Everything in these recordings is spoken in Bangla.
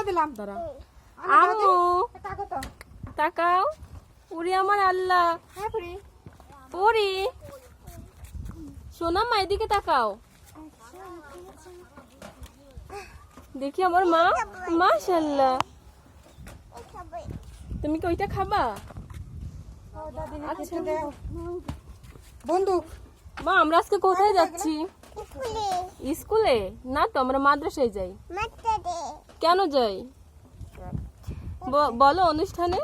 খাবার দিলাম দাঁড়া আমি খাবার আমু দিই। তাকো তো তাকাও। উড়ি আমার আল্লাহ। হ্যাঁ পুরি। পরি। সোনা মা এদিকে তাকাও। দেখি আমার মা। মাশাল্লাহ তুমি কি ওইটা খাবা? বন্ধু। মা আমরা আজকে কোথায় যাচ্ছি? স্কুলে। না তো আমরা মাদ্রাসায় যাই। কেন যাই? ব- বলো অনুষ্ঠানে।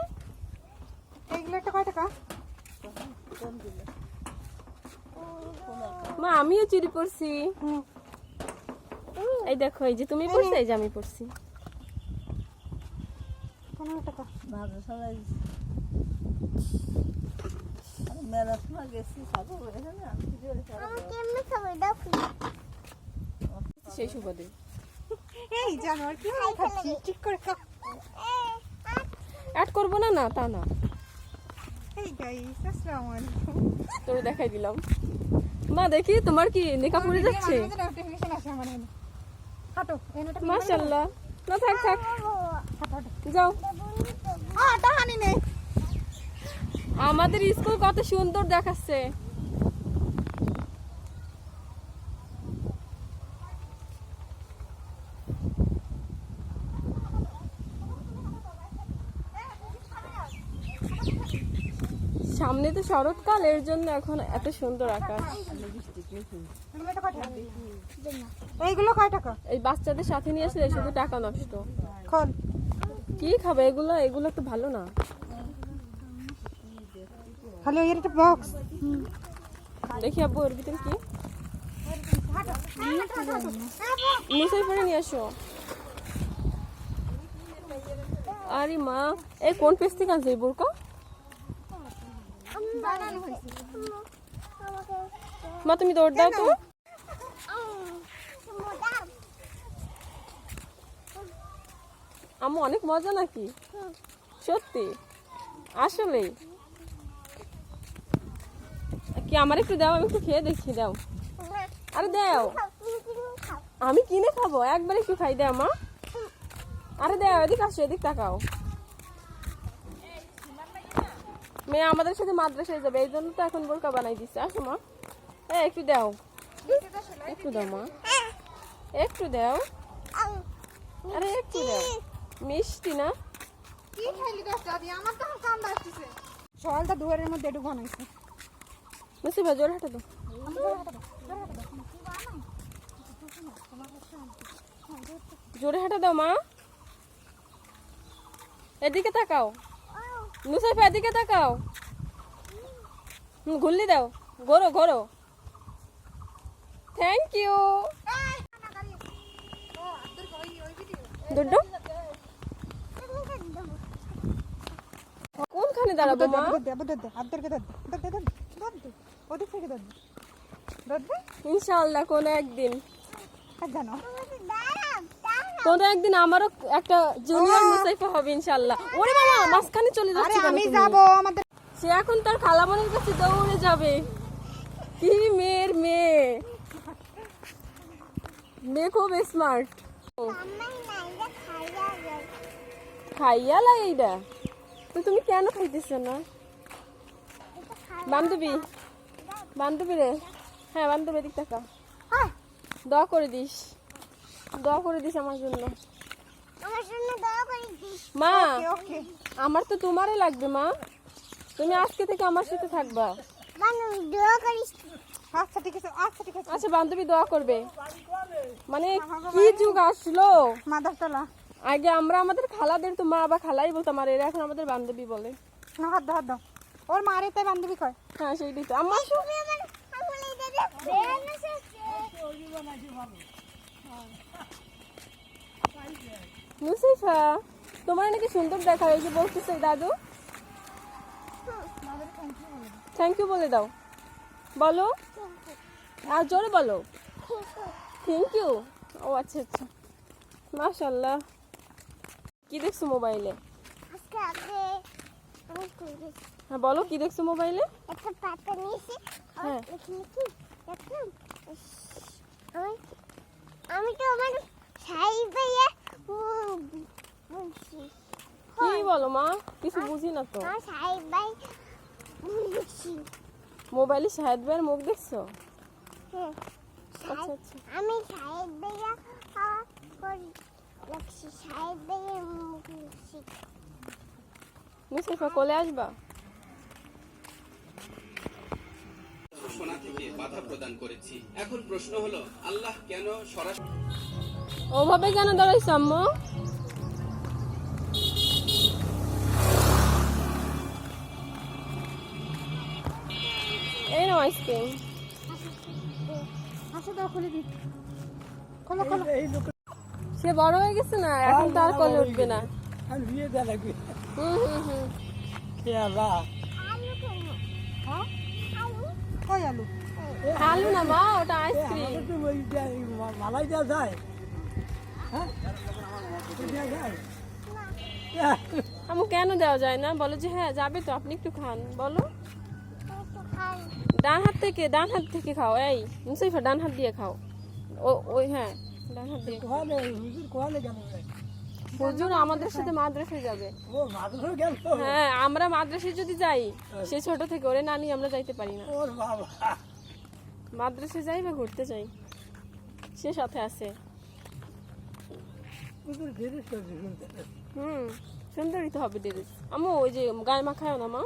এইগুলো টাকা? মা আমিও চুরি করছি হুম। এই দেখো এই যে তুমি পড়ছো এই যে আমি পড়ছি। সেই সুবাদে। এই জানোয়ার কি খাচ্ছি? ঠিক করে খা অ্যাড করব না? না তা না। এই গাইস আসসালামু আলাইকুম। তোর দেখাই দিলাম। মা দেখি তোমার কি নেকা পড়ে যাচ্ছে? মাশাল্লাহ না থাক থাক। যাও। আমাদের স্কুল কত সুন্দর দেখাচ্ছে। সামনে তো শরৎকাল এর জন্য এখন এত সুন্দর আকাশ। এইগুলো কয় টাকা? এই বাচ্চাদের সাথে নিয়ে আসলে শুধু টাকা নষ্ট। খোল কি খাবে এগুলো? এগুলো তো ভালো না। খালি ওই একটা বক্স দেখি আব্বু ওর ভিতরে কি? মিশাই পরে নিয়ে আসো। আরে মা এই কোন থেকে আনছে এই বোরকা মা, তুমি দৌড় দাও তো। আম্মু, অনেক মজা নাকি? সত্যি? আসলে? কি, আমার একটু দাও, আমি একটু খেয়ে দেখি দাও। আরে, দাও। আমি কিনে খাব, একবার একটু খাই, দাও, মা। আরে, দাও, এদিক আসো, এদিক তাকাও। মেয়ে আমাদের সাথে মাদ্রাসায় যাবে এই জন্য তো এখন বোরকা বানাই দিচ্ছে আসো মা। এ একটু দাও। একটু দাও মা। একটু দাও। আরে একটু দাও। মিষ্টি না? সকালটা দুয়ারের মধ্যে একটু বানাইছে মুসিবা জোর হাঁটা দাও জোরে হাঁটা দাও মা। এদিকে তাকাও। নুসাইফা এদিকে তাকাও। ঘুরলি দাও। ঘোরো ঘোরো। থ্যাংক ইউ দুড্ডু? কোনখানে দাঁড়াবো মা? ইনশাআল্লাহ কোনো একদিন। জানো কোনো একদিন আমারও একটা জুনিয়র মুসাইফা হবে ইনশাআল্লাহ। ওরে বাবা মাঝখানে চলে যাচ্ছে আমি? যাব আমাদের সে এখন তার খালামনের কাছে দৌড়ে যাবে। কি মেয়ের মেয়ে? মেয়ে খুব স্মার্ট খাইয়া লাগে এইটা তো তুমি কেন খাইতেছ না? বান্ধবী বান্ধবী রে। হ্যাঁ বান্ধবী দিক টাকা দোয়া করে দিস। দোয়া করে দিস আমার জন্য। আমার জন্য দয়া করে দিস। মা আমার তো তোমারই লাগবে মা। তুমি আজকে থেকে আমার সাথে থাকবা। বানু দয়া করিস। আচ্ছা ঠিক আছে আচ্ছা ঠিক আছে। আচ্ছা বান্ধবী দোয়া করবে। মানে কি যুগ আসলো? মাদারতলা। আগে আমরা আমাদের খালাদের তো মা বা খালাই বলতাম আর এরা এখন আমাদের বান্ধবী বলে। না হাত দাও হাত দাও। ওর মারে তাই বান্ধবী কয়। হ্যাঁ সেইটাই তো। আমার মুসিফা তোমার নাকি সুন্দর দেখা হয়েছে বলতেছে দাদু। থ্যাংক ইউ বলে দাও। বলো। আর জোরে বলো। থ্যাংক ইউ ও আচ্ছা আচ্ছা। মাশাল্লাহ কি দেখছ মোবাইলে? হ্যাঁ বলো কি দেখছ মোবাইলে? একটা পাতা নিয়েছি। হ্যাঁ। এখানে কি দেখলাম ইস, আমি তো আমার শাড়ি পেয়ে বলো মা? কিছু বুঝি না তো। মোবাইলে শাহেদ ভাইয়ের মুখ দেখছ? হ্যাঁ। আচ্ছা আচ্ছা। আমি সাহেব ভাইয়া সাহেব ভাইয়ের মুখ লিখছি মুসাইফা কোলে আসবা? বাধা প্রদান করেছি। এখন প্রশ্ন হলো আল্লাহ কেন সরাসরি ওভাবে কেন দাঁড়াইছো আম্মু? এই নাও আইসক্রিম। হাসো দাও খুলে দিই। খোলো খোলো। সে বড় হয়ে গেছে না? এখন তো আর কোলে উঠবে না। আর বিয়ে দেওয়া লাগবে। হুম হুম হুম। কে আল্লাহ আলু কেন হ্যাঁ? আলু? আলু না মা ওটা আইসক্রিম যে- মালাই দেওয়া যায়। হ্যাঁ? আমু কেন দেওয়া যায় না? বলো যে হ্যাঁ যাবে তো আপনি একটু খান বলো। ডান হাত থেকে ডান হাত থেকে খাও এই মুসাইফা ডান হাত দিয়ে খাও। ও ওই হ্যাঁ ডান হাত দিয়ে। হুজুর আমাদের সাথে মাদ্রাসায় যাবে। হ্যাঁ আমরা মাদ্রাসায় যদি যাই সে ছোট থেকে ওরে নানি আমরা যাইতে পারি না। ওর বাবা। মাদ্রাসায় যাই বা ঘুরতে যাই সে সাথে আছে। হুম সুন্দরই তো হবে দিদি আমি ওই যে গায়ে মাখায় না মা?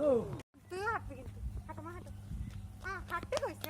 ও। তুইও হাঁটবি কিন্তু। হাঁটো মা হাঁটো। হাঁটতে কইছি